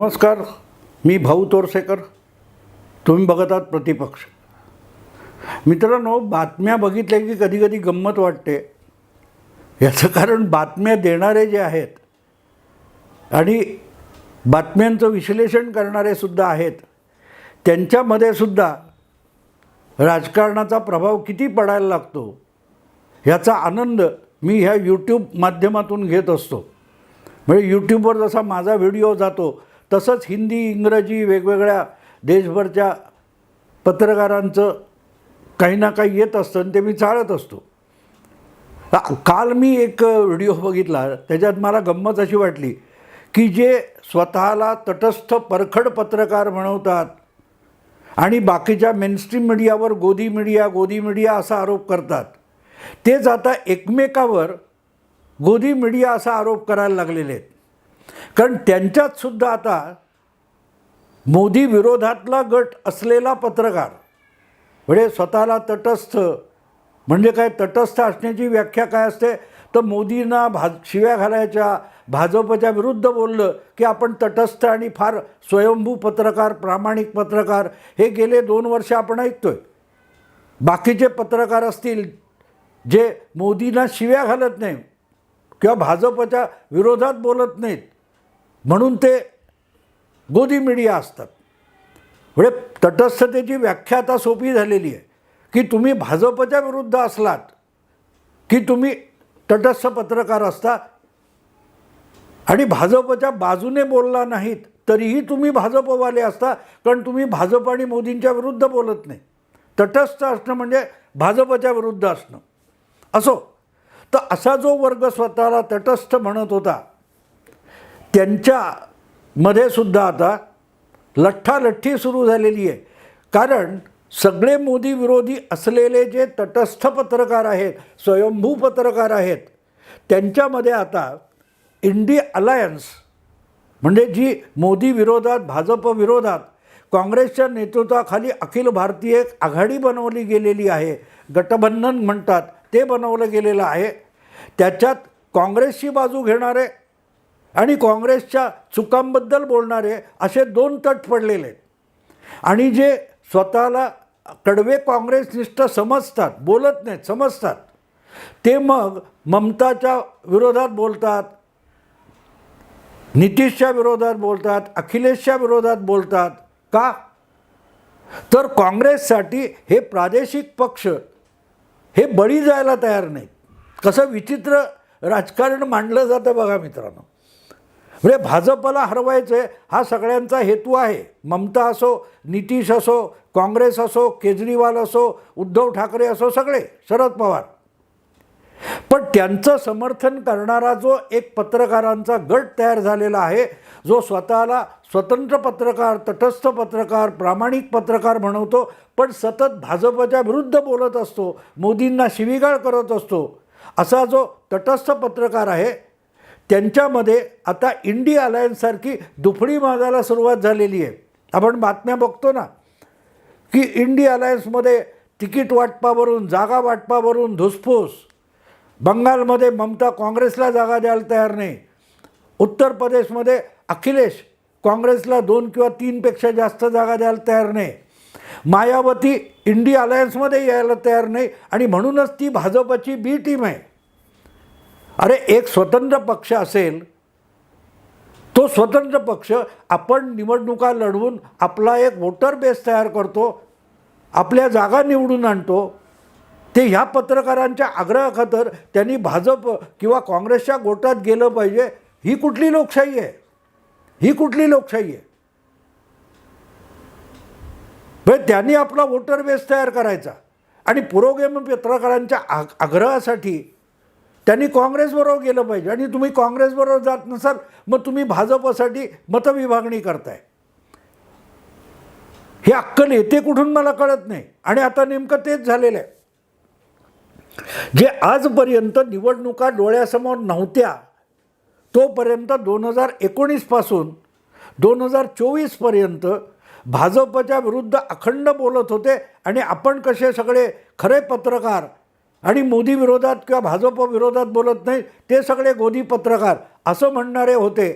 नमस्कार मी भाऊ तोरसेकर. तुम्ही बघत आहात प्रतिपक्ष. मित्रांनो बातम्या बघितल्या की कधी कधी गंमत वाटते. याचं कारण बातम्या देणारे जे आहेत आणि बातम्यांचं विश्लेषण करणारे सुद्धा आहेत त्यांच्यामध्ये सुद्धा राजकारणाचा प्रभाव किती पडायला लागतो ह्याचा आनंद मी ह्या यूट्यूब माध्यमातून घेत असतो. म्हणजे यूट्यूबवर जसा माझा व्हिडिओ जातो तसंच हिंदी इंग्रजी वेगवेगळ्या देशभरच्या पत्रकारांचं काही ना काही येत असतं आणि ते मी चाळत असतो. काल मी एक व्हिडिओ बघितला त्याच्यात मला गंमत अशी वाटली की जे स्वतःला तटस्थ परखड पत्रकार म्हणवतात आणि बाकीच्या मेनस्ट्रीम मीडियावर गोदी मीडिया गोदी मीडिया असा आरोप करतात तेच आता एकमेकावर गोदी मीडिया असा आरोप करायला लागलेले आहेत. कारण त्यांच्यातसुद्धा आता मोदी विरोधातला गट असलेला पत्रकार म्हणजे स्वतःला तटस्थ म्हणजे काय तटस्थ असण्याची व्याख्या काय असते? तर मोदींना भा शिव्या घालायच्या भाजपच्या विरुद्ध बोललं की आपण तटस्थ आणि फार स्वयंभू पत्रकार प्रामाणिक पत्रकार हे गेले दोन वर्ष आपण ऐकतो आहे बाकीचे पत्रकार असतील जे मोदींना शिव्या घालत नाही किंवा भाजपच्या विरोधात बोलत नाहीत म्हणून ते गोदी मीडिया असतात. म्हणजे तटस्थतेची व्याख्या आता सोपी झालेली आहे. की तुम्ही भाजपच्या विरुद्ध असलात की तुम्ही तटस्थ पत्रकार असता आणि भाजपच्या बाजूने बोलला नाहीत तरीही तुम्ही भाजपवाले असता कारण तुम्ही भाजप आणि मोदींच्या विरुद्ध बोलत नाही. तटस्थ असणं म्हणजे भाजपच्या विरुद्ध असणं. असो तर असा जो वर्ग स्वतःला तटस्थ म्हणत होता त्यांच्यामध्ये सुद्धा आता लठ्ठालठ्ठी सुरू झालेली आहे. कारण सगळे मोदी विरोधी असलेले जे तटस्थ पत्रकार आहेत स्वयंभू पत्रकार आहेत त्यांच्यामध्ये आता इंडी अलायन्स म्हणजे जी मोदी विरोधात भाजप विरोधात काँग्रेसच्या नेतृत्वाखाली अखिल भारतीय एक आघाडी बनवली गेलेली आहे गटबंधन म्हणतात ते बनवलं गेलेलं आहे. त्याच्यात काँग्रेसची बाजू घेणारे आणि काँग्रेसच्या चुकांबद्दल बोलणारे असे दोन तट पडलेले आहेत. आणि जे स्वतःला कडवे काँग्रेसनिष्ठ समजतात बोलत नाहीत समजतात ते मग ममताच्या विरोधात बोलतात नितीशच्या विरोधात बोलतात अखिलेशच्या विरोधात बोलतात का? तर काँग्रेससाठी हे प्रादेशिक पक्ष हे बळी जायला तयार नाहीत. कसं विचित्र राजकारण मांडलं जातं बघा मित्रांनो. म्हणजे भाजपला हरवायचं आहे हा सगळ्यांचा हेतू आहे. ममता असो नितीश असो काँग्रेस असो केजरीवाल असो उद्धव ठाकरे असो सगळे शरद पवार. पण त्यांचं समर्थन करणारा जो एक पत्रकारांचा गट तयार झालेला आहे जो स्वतःला स्वतंत्र पत्रकार तटस्थ पत्रकार प्रामाणिक पत्रकार म्हणवतो पण सतत भाजपच्या विरुद्ध बोलत असतो मोदींना शिवीगाळ करत असतो असा जो तटस्थ पत्रकार आहे त्यांच्यामध्ये आता इंडी अलायन्ससारखी दुफडी माजायला सुरुवात झालेली आहे. आपण बातम्या बघतो ना की इंडी अलायन्समध्ये तिकीट वाटपावरून जागा वाटपावरून धुसफूस. बंगालमध्ये ममता काँग्रेसला जागा द्यायला तयार नाही. उत्तर प्रदेशमध्ये अखिलेश काँग्रेसला दोन किंवा तीनपेक्षा जास्त जागा द्यायला तयार नाही. मायावती इंडी अलायन्समध्ये यायला तयार नाही आणि म्हणूनच ती भाजपची बी टीम आहे. अरे एक स्वतंत्र पक्ष असेल तो स्वतंत्र पक्ष आपण निवडणुका लढवून आपला एक वोटर बेस तयार करतो आपल्या जागा निवडून आणतो. ते ह्या पत्रकारांच्या आग्रहाखातर त्यांनी भाजप किंवा काँग्रेसच्या गोटात गेलं पाहिजे ही कुठली लोकशाही आहे? ही कुठली लोकशाही आहे? म्हणजे त्यांनी आपला वोटर बेस तयार करायचा. आणि पुरोगामी पत्रकारांच्या आग आग्रहासाठी त्यांनी काँग्रेसबरोबर गेलं पाहिजे. आणि तुम्ही काँग्रेसबरोबर जात नसाल मग तुम्ही भाजपसाठी मतविभागणी करताय. हे अक्कल येते कुठून मला कळत नाही. आणि आता नेमकं तेच झालेलं आहे. जे आजपर्यंत निवडणुका डोळ्यासमोर नव्हत्या तोपर्यंत दोन हजार एकोणीसपासून दोन हजार चोवीसपर्यंत भाजपच्या विरुद्ध अखंड बोलत होते. आणि आपण कसे सगळे खरे पत्रकार आणि मोदी विरोधात किंवा भाजप विरोधात बोलत नाही ते सगळे गोदी पत्रकार असं म्हणणारे होते.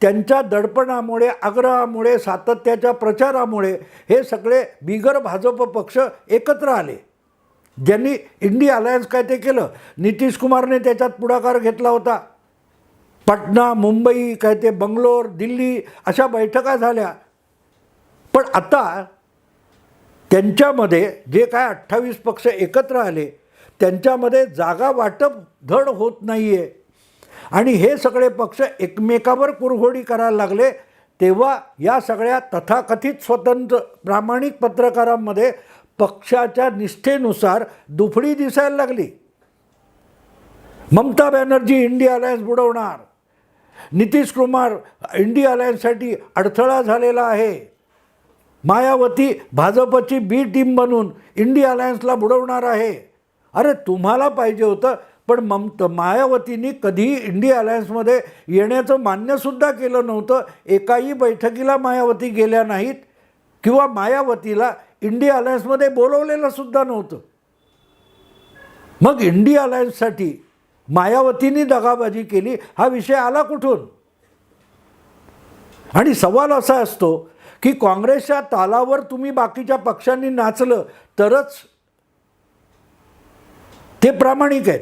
त्यांच्या दडपणामुळे आग्रहामुळे सातत्याच्या प्रचारामुळे हे सगळे बिगर भाजप पक्ष एकत्र आले. ज्यांनी इंडिया अलायन्स काय ते केलं? नितीश कुमारने त्याच्यात पुढाकार घेतला होता. पटना मुंबई काय ते बंगलोर दिल्ली अशा बैठका झाल्या. पण आता त्यांच्यामध्ये जे काय अठ्ठावीस पक्ष एकत्र आले त्यांच्यामध्ये जागा वाटप धड होत नाही आहे आणि हे सगळे पक्ष एकमेकावर कुरघोडी करायला लागले तेव्हा या सगळ्या तथाकथित स्वतंत्र प्रामाणिक पत्रकारांमध्ये पक्षाच्या निष्ठेनुसार दुफडी दिसायला लागली. ममता बॅनर्जी इंडिया अलायन्स बुडवणार. नितीश कुमार इंडिया अलायन्ससाठी अडथळा झालेला आहे. मायावती भाजपची बी टीम बनून इंडिया अलायन्सला बुडवणार आहे. अरे तुम्हाला पाहिजे होतं पण ममत मायावतींनी कधीही इंडिया अलायन्समध्ये येण्याचं मान्यसुद्धा केलं नव्हतं. एकाही बैठकीला मायावती गेल्या नाहीत किंवा मायावतीला इंडिया अलायन्समध्ये बोलवलेलंसुद्धा नव्हतं. मग इंडिया अलायन्ससाठी मायावतींनी दगाबाजी केली हा विषय आला कुठून? आणि सवाल असा असतो की काँग्रेसच्या तालावर तुम्ही बाकीच्या पक्षांनी नाचलं तरच ते प्रामाणिक आहेत.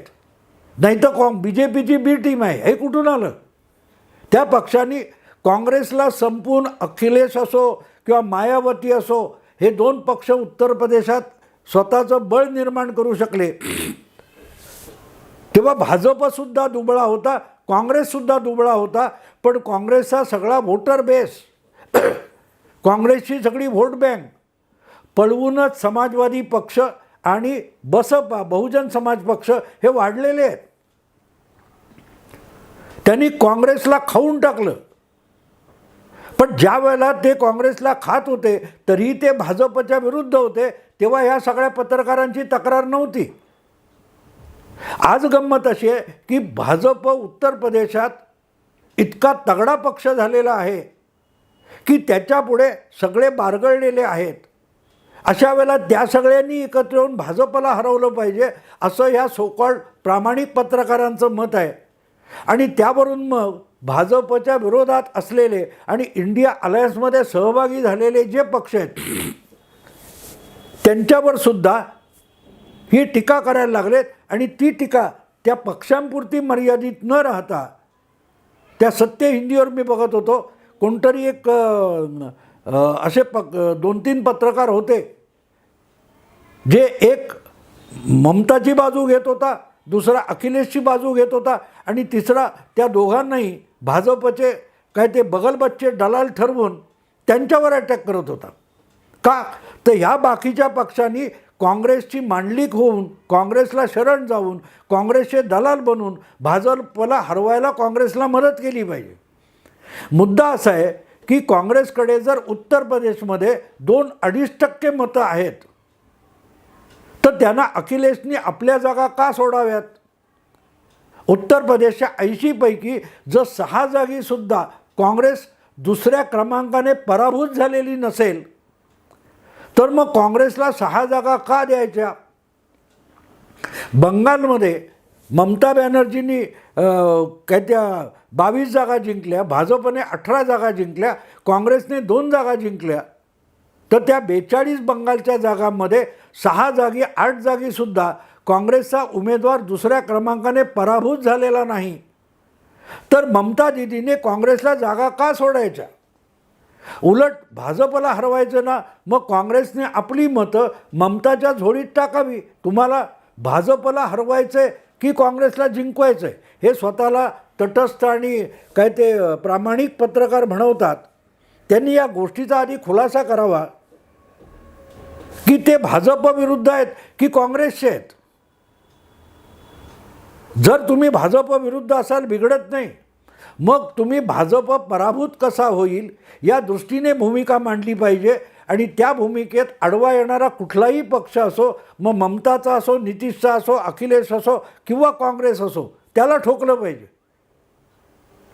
नाही तर कॉ बी जे पीची बी टीम आहे. हे कुठून आलं? त्या पक्षाने काँग्रेसला संपून अखिलेश असो किंवा मायावती असो हे दोन पक्ष उत्तर प्रदेशात स्वतःचं बळ निर्माण करू शकले. तेव्हा भाजपसुद्धा दुबळा होता काँग्रेससुद्धा दुबळा होता पण काँग्रेसचा सगळा व्होटर बेस काँग्रेसची सगळी व्होट बँक पळवूनच समाजवादी पक्ष आणि बसपा बहुजन समाज पक्ष हे वाढलेले आहेत. त्यांनी काँग्रेसला खाऊन टाकलं. पण ज्या वेळेला ते काँग्रेसला खात होते तरीही ते भाजपच्या विरुद्ध होते तेव्हा ह्या सगळ्या पत्रकारांची तक्रार नव्हती. आज गंमत अशी आहे की भाजप उत्तर प्रदेशात इतका तगडा पक्ष झालेला आहे की त्याच्यापुढे सगळे बारगळलेले आहेत. अशा वेळेला त्या सगळ्यांनी एकत्र येऊन भाजपला हरवलं पाहिजे असं ह्या सोकॉल्ड प्रामाणिक पत्रकारांचं मत आहे. आणि त्यावरून मग भाजपच्या विरोधात असलेले आणि इंडिया अलायन्समध्ये सहभागी झालेले जे पक्ष आहेत त्यांच्यावर सुद्धा ही टीका करायला लागलेत. आणि ती टीका त्या पक्षांपुरती मर्यादित न राहता त्या सत्य हिंदीवर मी बघत होतो. कोणतरी एक असे पक दोन तीन पत्रकार होते. जे एक ममताची बाजू घेत होता दुसरा अखिलेशची बाजू घेत होता आणि तिसरा त्या दोघांनाही भाजपचे काय ते बगलबच्चे दलाल ठरवून त्यांच्यावर अटॅक करत होता. का? तर ह्या बाकीच्या पक्षांनी काँग्रेसची मांडलिक होऊन काँग्रेसला शरण जाऊन काँग्रेसचे दलाल बनून भाजपला हरवायला काँग्रेसला मदत केली पाहिजे. मुद्दा असा आहे की काँग्रेसकडे जर उत्तर प्रदेशमध्ये दोन अडीच टक्के मतं आहेत तर त्यांना अखिलेशनी आपल्या जागा का सोडाव्यात? उत्तर प्रदेशच्या ऐंशीपैकी जर सहा जागीसुद्धा काँग्रेस दुसऱ्या क्रमांकाने पराभूत झालेली नसेल तर मग काँग्रेसला सहा जागा का द्यायच्या? बंगालमध्ये ममता बॅनर्जींनी काय त्या बावीस जागा जिंकल्या भाजपने अठरा जागा जिंकल्या काँग्रेसने दोन जागा जिंकल्या. तर त्या बेचाळीस बंगालच्या जागांमध्ये सहा जागी आठ जागीसुद्धा काँग्रेसचा उमेदवार दुसऱ्या क्रमांकाने पराभूत झालेला नाही. तर ममता दिदीने काँग्रेसला जागा का सोडायच्या? उलट भाजपला हरवायचं ना मग काँग्रेसने आपली मतं ममताच्या झोडीत टाकावी. तुम्हाला भाजपला हरवायचं की काँग्रेसला जिंकवायचं आहे हे स्वतःला तटस्थ आणि काय ते प्रामाणिक पत्रकार म्हणवतात. त्यांनी या गोष्टीचा आधी खुलासा करावा. की ते भाजपविरुद्ध आहेत की काँग्रेसचे आहेत? जर तुम्ही भाजपविरुद्ध असाल बिघडत नाही. मग तुम्ही भाजप पराभूत कसा होईल? या दृष्टीने भूमिका मांडली पाहिजे. आणि त्या भूमिकेत आडवा येणारा कुठलाही पक्ष असो मग ममताचा असो नितीशचा असो अखिलेश असो किंवा काँग्रेस असो त्याला ठोकलं पाहिजे.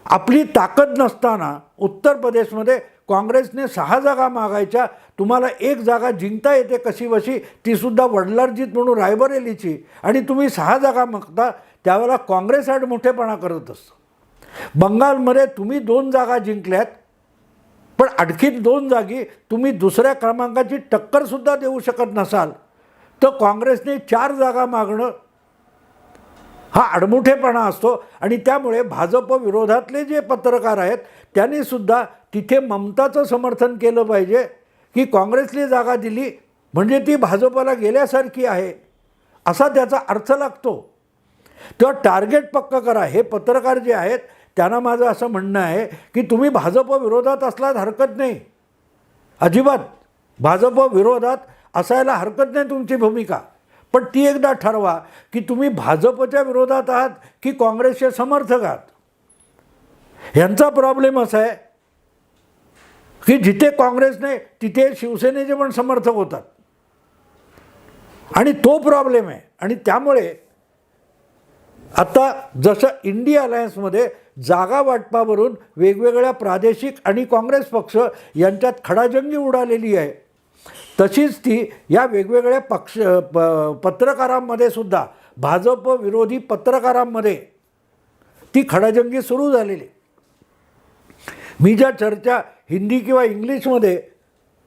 आपली ताकद नसताना उत्तर प्रदेशमध्ये काँग्रेसने सहा जागा मागायच्या तुम्हाला एक जागा जिंकता येते कशी वशी तीसुद्धा वडलारजीत म्हणून रायबरेलीची. आणि तुम्ही सहा जागा मागता त्यावेळेला काँग्रेस ॲड मोठेपणा करत असतो. बंगालमध्ये तुम्ही दोन जागा जिंकल्यात पण आणखीन दोन जागी तुम्ही दुसऱ्या क्रमांकाची टक्करसुद्धा देऊ शकत नसाल तर काँग्रेसने चार जागा मागणं हा आडमुठेपणा असतो. आणि त्यामुळे भाजप विरोधातले जे पत्रकार आहेत त्यांनी सुद्धा तिथे ममताचं समर्थन केलं पाहिजे की काँग्रेसली जागा दिली म्हणजे ती भाजपला गेल्यासारखी आहे असा त्याचा अर्थ लागतो. तेव्हा टार्गेट पक्क करा. हे पत्रकार जे आहेत त्यांना माझं असं म्हणणं आहे की तुम्ही भाजप विरोधात असलात हरकत नाही. अजिबात. भाजप विरोधात असायला हरकत नाही तुमची भूमिका. पण ती एकदा ठरवा की तुम्ही भाजपच्या विरोधात आहात की काँग्रेसचे समर्थक आहात. ह्यांचा प्रॉब्लेम असा आहे की जिथे काँग्रेसने तिथे शिवसेनेचे पण समर्थक होतात. आणि तो प्रॉब्लेम आहे. आणि त्यामुळे आता जसं इंडिया अलायन्समध्ये जागा वाटपावरून वेगवेगळ्या प्रादेशिक आणि काँग्रेस पक्ष यांच्यात खडाजंगी उडालेली आहे. तशीच ती या वेगवेगळ्या पक्ष प पत्रकारांमध्ये सुद्धा भाजप विरोधी पत्रकारांमध्ये ती खडाजंगी सुरू झालेली मी ज्या चर्चा हिंदी किंवा इंग्लिशमध्ये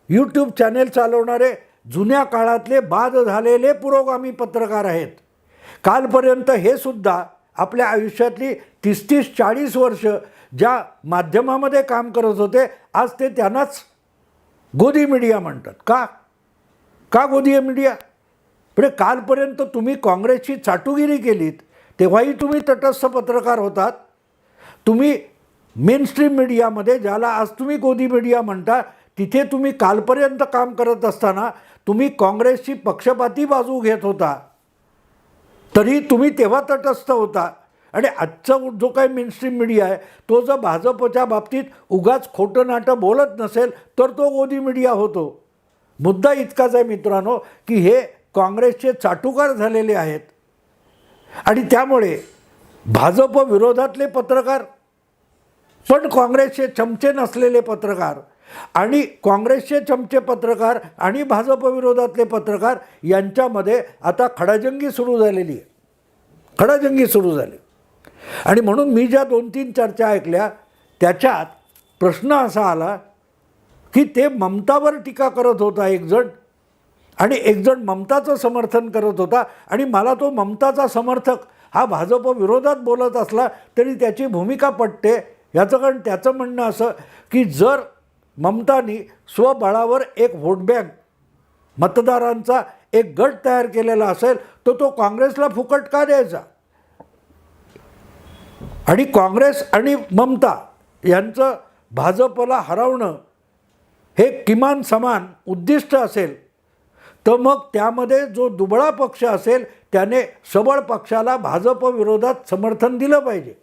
यूट्यूब चॅनेल चालवणारे जुन्या काळातले बाद झालेले पुरोगामी पत्रकार आहेत. कालपर्यंत हे सुद्धा आपल्या आयुष्यातली तीस तीस चाळीस वर्ष ज्या माध्यमामध्ये काम करत होते आज ते त्यांनाच गोदी मीडिया म्हणतात. का? का गोदी मीडिया? म्हणजे कालपर्यंत तुम्ही काँग्रेसची चाटुगिरी केलीत तेव्हाही तुम्ही तटस्थ पत्रकार होतात. तुम्ही मेन स्ट्रीम मीडियामध्ये ज्याला आज तुम्ही गोदी मीडिया म्हणता तिथे तुम्ही कालपर्यंत काम करत असताना तुम्ही काँग्रेसची पक्षपाती बाजू घेत होता. तरी तुम्ही तेव्हा तटस्थ होता. आणि आजचा जो काही मेनस्ट्रीम मीडिया आहे तो जर भाजपच्या बाबतीत उगाच खोटं नाटं बोलत नसेल तर तो गोदी मीडिया होतो. मुद्दा इतकाच आहे मित्रांनो की हे काँग्रेसचे चाटुकार झालेले आहेत. आणि त्यामुळे भाजप विरोधातले पत्रकार पण काँग्रेसचे चमचे नसलेले पत्रकार आणि काँग्रेसचे चमचे पत्रकार आणि भाजप विरोधातले पत्रकार यांच्यामध्ये आता खडाजंगी सुरू झालेली आहे. खडाजंगी सुरू झाली. आणि म्हणून मी ज्या दोन तीन चर्चा ऐकल्या त्याच्यात प्रश्न असा आला की ते ममतावर टीका करत होता एकजण आणि एकजण ममताचं समर्थन करत होता आणि मला तो ममताचा समर्थक हा भाजप विरोधात बोलत असला तरी त्याची भूमिका पटते. याचं कारण त्याचं म्हणणं असं की जर ममतानी स्वबळावर एक व्होट बँक मतदारांचा एक गट तयार केलेला असेल तर तो काँग्रेसला फुकट का द्यायचा? आणि काँग्रेस आणि ममता यांचं भाजपला हरवणं हे किमान समान उद्दिष्ट असेल तर मग त्यामध्ये जो दुबळा पक्ष असेल त्याने सबळ पक्षाला भाजप विरोधात समर्थन दिलं पाहिजे.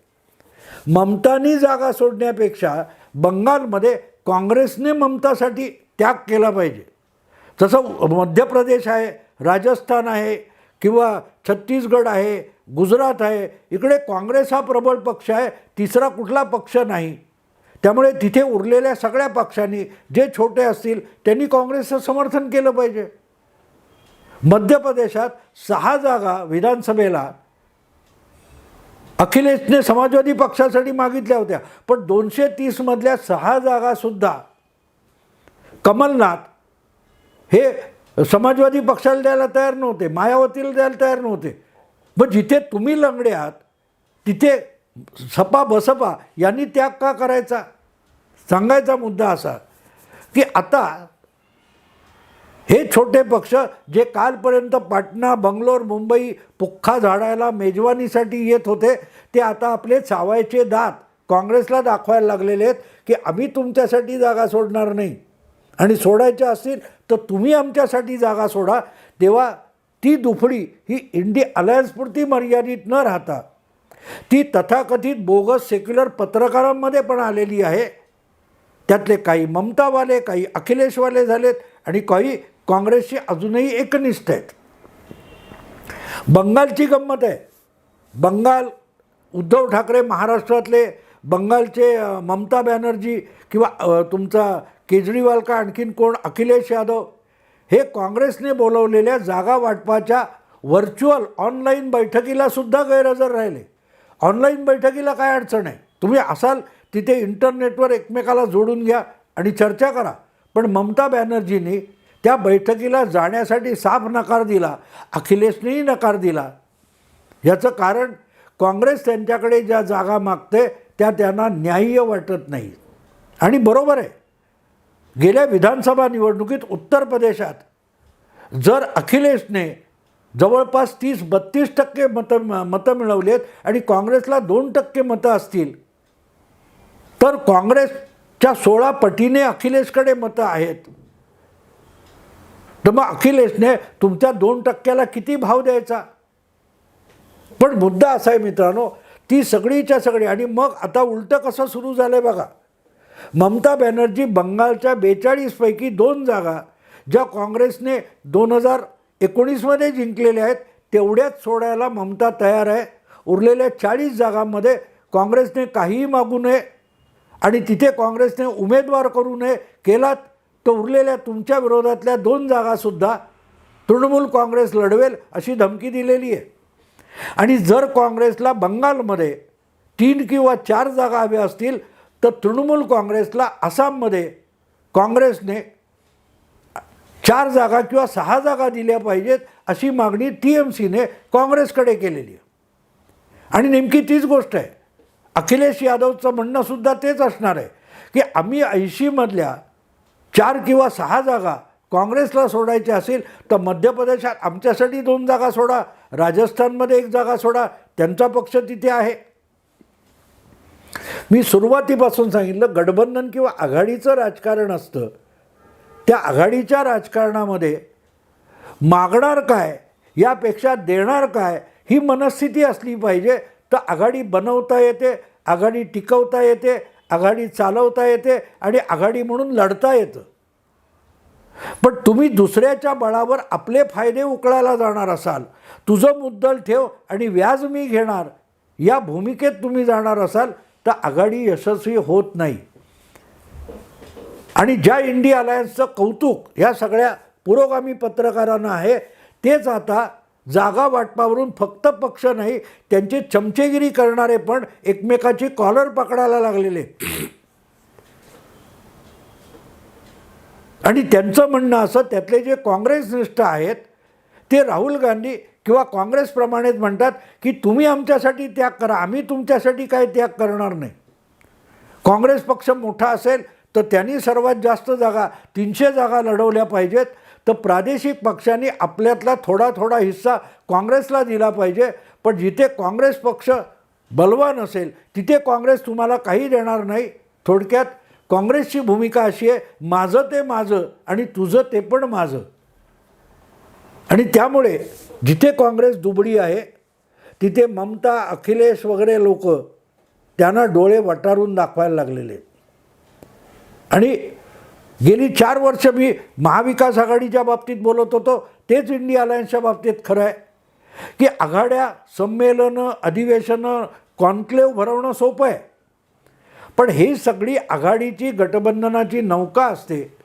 ममतानी जागा सोडण्यापेक्षा बंगालमध्ये काँग्रेसने ममतासाठी त्याग केला पाहिजे. जसं मध्य प्रदेश आहे राजस्थान आहे किंवा छत्तीसगड आहे गुजरात आहे इकडे काँग्रेस हा प्रबळ पक्ष आहे तिसरा कुठला पक्ष नाही. त्यामुळे तिथे उरलेल्या सगळ्या पक्षांनी जे छोटे असतील त्यांनी काँग्रेसचं समर्थन केलं पाहिजे. मध्य प्रदेशात सहा जागा विधानसभेला अखिलेशने समाजवादी पक्षासाठी मागितल्या होत्या पण दोनशे तीसमधल्या सहा जागासुद्धा कमलनाथ हे समाजवादी पक्षाला द्यायला तयार नव्हते मायावतीला द्यायला तयार नव्हते. मग जिथे तुम्ही लंगडे आहात तिथे सपा बसपा यांनी त्याग का करायचा? सांगायचा मुद्दा असा की आता हे छोटे पक्ष जे कालपर्यंत पाटणा बंगलोर मुंबई पुख्खा झाडायला मेजवानीसाठी येत होते ते आता आपले चावायचे दात काँग्रेसला दाखवायला लागलेले आहेत की आम्ही तुमच्यासाठी जागा सोडणार नाही. आणि सोडायच्या असतील तर तुम्ही आमच्यासाठी जागा सोडा. तेव्हा ती दुफडी ही इंडी अलायन्सपुरती मर्यादित न राहता ती तथाकथित बोगस सेक्युलर पत्रकारांमध्ये पण आलेली आहे. त्यातले काही ममतावाले काही अखिलेशवाले झालेत आणि काही काँग्रेसची अजूनही एकनिष्ठ आहेत. बंगालची गंमत आहे. बंगाल उद्धव ठाकरे महाराष्ट्रातले बंगालचे ममता बॅनर्जी किंवा तुमचा केजरीवाल का आणखीन कोण? अखिलेश यादव. हे काँग्रेसने बोलवलेल्या जागा वाटपाच्या व्हर्च्युअल ऑनलाईन बैठकीला सुद्धा गैरहजर राहिले. ऑनलाईन बैठकीला काय अडचण आहे? तुम्ही असाल तिथे इंटरनेटवर एकमेकाला जोडून घ्या आणि चर्चा करा. पण ममता बॅनर्जींनी त्या बैठकीला जाण्यासाठी साफ नकार दिला अखिलेशनेही नकार दिला. याचं कारण काँग्रेस त्यांच्याकडे ज्या जागा मागते त्या त्यांना न्याय्य वाटत नाही. आणि बरोबर आहे. गेल्या विधानसभा निवडणुकीत उत्तर प्रदेशात जर अखिलेशने जवळपास तीस बत्तीस टक्के मतं मतं मिळवलेत आणि काँग्रेसला दोन टक्के मतं असतील तर काँग्रेसच्या सोळा पटीने अखिलेशकडे मतं आहेत. तर मग अखिलेशने तुमच्या दोन टक्क्याला किती भाव द्यायचा? पण मुद्दा असा आहे मित्रांनो ती सगळीच्या सगळी आणि मग आता उलटं कसं सुरू झालं आहे बघा. ममता बॅनर्जी बंगालच्या बेचाळीसपैकी दोन जागा ज्या काँग्रेसने दोन हजार एकोणीसमध्ये जिंकलेल्या आहेत तेवढ्याच सोडायला ममता तयार आहे. उरलेल्या चाळीस जागांमध्ये काँग्रेसने काहीही मागू नये आणि तिथे काँग्रेसने उमेदवार करू नये केलात तर उरलेल्या तुमच्या विरोधातल्या दोन जागासुद्धा तृणमूल काँग्रेस लढवेल अशी धमकी दिलेली आहे. आणि जर काँग्रेसला बंगालमध्ये तीन किंवा चार जागा हव्या असतील तर तृणमूल काँग्रेसला आसाममध्ये काँग्रेसने चार जागा किंवा सहा जागा दिल्या पाहिजेत अशी मागणी टी एम सीने काँग्रेसकडे केलेली आहे. आणि नेमकी तीच गोष्ट आहे. अखिलेश यादवचं म्हणणंसुद्धा तेच असणार आहे की आम्ही ऐंशीमधल्या चार किंवा सहा जागा काँग्रेसला सोडायच्या असेल तर मध्य प्रदेशात आमच्यासाठी दोन जागा सोडा राजस्थानमध्ये एक जागा सोडा त्यांचा पक्ष तिथे आहे. मी सुरुवातीपासून सांगितलं गठबंधन किंवा आघाडीचं राजकारण असतं. त्या आघाडीच्या राजकारणामध्ये मागणार काय यापेक्षा देणार काय ही मनस्थिती असली पाहिजे. तर आघाडी बनवता येते आघाडी टिकवता येते आघाडी चालवता येते आणि आघाडी म्हणून लढता येतं. पण तुम्ही दुसऱ्याच्या बळावर आपले फायदे उकळायला जाणार असाल. तुझं मुद्दल ठेव आणि व्याज मी घेणार. या भूमिकेत तुम्ही जाणार असाल. तर आघाडी यशस्वी होत नाही. आणि ज्या इंडिया अलायन्सचं कौतुक या सगळ्या पुरोगामी पत्रकारांना आहे तेच आता जागा वाटपावरून फक्त पक्ष नाही त्यांची चमचेगिरी करणारे पण एकमेकाची कॉलर पकडायला लागलेले. आणि त्यांचं म्हणणं असं त्यातले जे काँग्रेसनिष्ठ आहेत ते राहुल गांधी किंवा काँग्रेसप्रमाणेच म्हणतात की तुम्ही आमच्यासाठी त्याग करा आम्ही तुमच्यासाठी काय त्याग करणार नाही. काँग्रेस पक्ष मोठा असेल तर त्यांनी सर्वात जास्त जागा तीनशे जागा लढवल्या पाहिजेत. तर प्रादेशिक पक्षांनी आपल्यातला थोडा थोडा हिस्सा काँग्रेसला दिला पाहिजे. पण जिथे काँग्रेस पक्ष बलवान असेल तिथे काँग्रेस तुम्हाला काही देणार नाही. थोडक्यात काँग्रेसची भूमिका अशी आहे माझं ते माझं आणि तुझं ते पण माझं. आणि त्यामुळे जिथे काँग्रेस दुबळी आहे तिथे ममता अखिलेश वगैरे लोक त्यांना डोळे वटारून दाखवायला लागलेले आणि गेली चार वर्ष मी महाविकास आघाडीच्या बाबतीत बोलत होतो तेच इंडिया अलायन्सच्या बाबतीत खरं आहे. की आघाड्या संमेलनं अधिवेशनं कॉन्क्लेव्ह भरवणं सोपं आहे. पण ही सगळी आघाडीची गटबंधनाची नौका असते.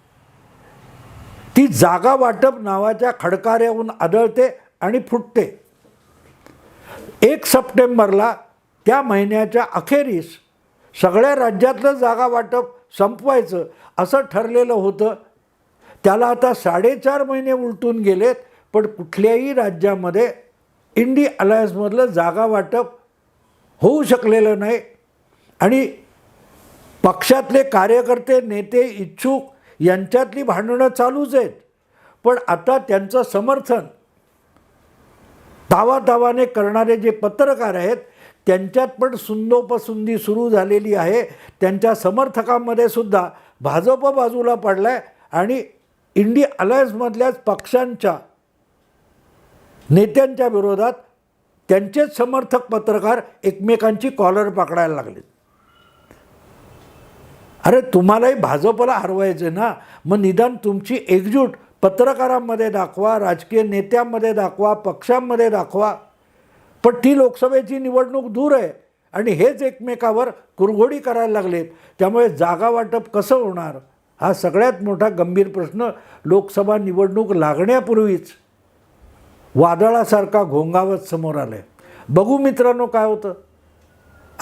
ती जागा वाटप नावाच्या खडकाऱ्याहून आदळते आणि फुटते. एक सप्टेंबरला त्या महिन्याच्या अखेरीस सगळ्या राज्यातलं जागा वाटप संपवायचं असं ठरलेलं होतं. त्याला आता साडेचार महिने उलटून गेलेत पण कुठल्याही राज्यामध्ये इंडी अलायन्समधलं जागा वाटप होऊ शकलेलं नाही. आणि पक्षातले कार्यकर्ते नेते इच्छुक यांच्यातली भांडणं चालूच आहेत. पण आता त्यांचं समर्थन तावातावाने करणारे जे पत्रकार आहेत त्यांच्यात पण सुंदोपसुंदी सुरू झालेली आहे. त्यांच्या समर्थकांमध्ये सुद्धा भाजप बाजूला पडला आहे आणि इंडी अलायन्समधल्याच पक्षांच्या नेत्यांच्या विरोधात त्यांचेच समर्थक पत्रकार एकमेकांची कॉलर पकडायला लागलेत. अरे तुम्हालाही भाजपला हरवायचं ना? मग निदान तुमची एकजूट पत्रकारांमध्ये दाखवा राजकीय नेत्यांमध्ये दाखवा पक्षांमध्ये दाखवा. पण ती लोकसभेची निवडणूक दूर आहे आणि हेच एकमेकावर कुरघोडी करायला लागलेत. त्यामुळे जागा वाटप कसं होणार? हा सगळ्यात मोठा गंभीर प्रश्न लोकसभा निवडणूक लागण्यापूर्वीच वादळासारखा घोंगावत समोर आला आहे बघू मित्रांनो काय होतं.